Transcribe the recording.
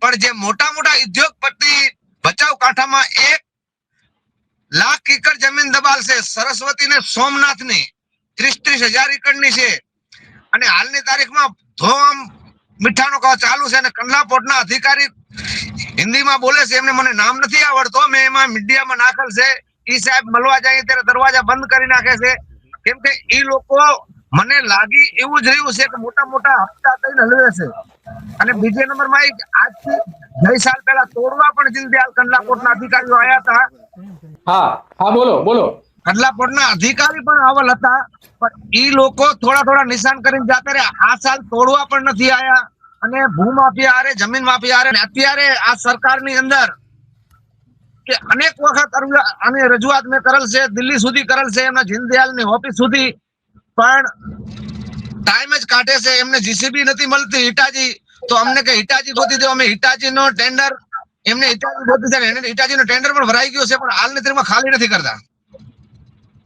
પણ જે મોટા મોટા ઉદ્યોગપતિ ભચાઉ કાંઠામાં એક લાખ એકર જમીન દબાલશે સરસ્વતી ને સોમનાથની ત્રીસ ત્રીસ હજાર એકરની છે. અને હાલની તારીખમાં ધોમ મીઠાનો કાવ ચાલુ છે અને કંડલા અધિકારી હિન્દીમાં બોલે છે, એમને મને નામ નથી આવડતો, મેં એમાં મીડિયામાં નાખેલ છે. ઈ સાહેબ મળવા જાય ત્યારે દરવાજા બંધ કરી નાખે છે. કેમ કે ઈ લોકો મને લાગી એવું જ રહ્યું છે કે મોટા મોટા હપ્તા થઈને હલવે છે. અને બીજે નંબરમાં એક આજથી ગઈ સાલ પહેલા તોડવા પણ દીનદયાલ કંડલા કોર્ટના અધિકારીઓ આવ્યા હતા. હા હા બોલો બોલો. કંડલા કોર્ટના અધિકારી પણ આવેલ હતા. પણ ઈ લોકો થોડા થોડા નિશાન કરીને જતા રહ્યા. આ સાલ તોડવા પણ નથી આયા. અને ભૂમાફિયા હારે જમીન માફિયા અને અત્યારે આ સરકારની અંદર કે અનેક વખત અને રજૂઆત મેં કરેલ છે દિલ્હી સુધી કરેલ છે. એમના દીનદયાલની ઓફિસ સુધી પણ ટાઈમ જ કાઢે છે, એમને જીસીબી નથી મળતી, હિટાજી. તો અમને કે હિટાજી ગોતી દો, અમે હિટાજી નો ટેન્ડર એમને હિટાજી ગોતી છે હિટાજી નો ટેન્ડર પણ ભરાઈ ગયો છે, પણ હાલની તારીખમાં ખાલી નથી કરતા.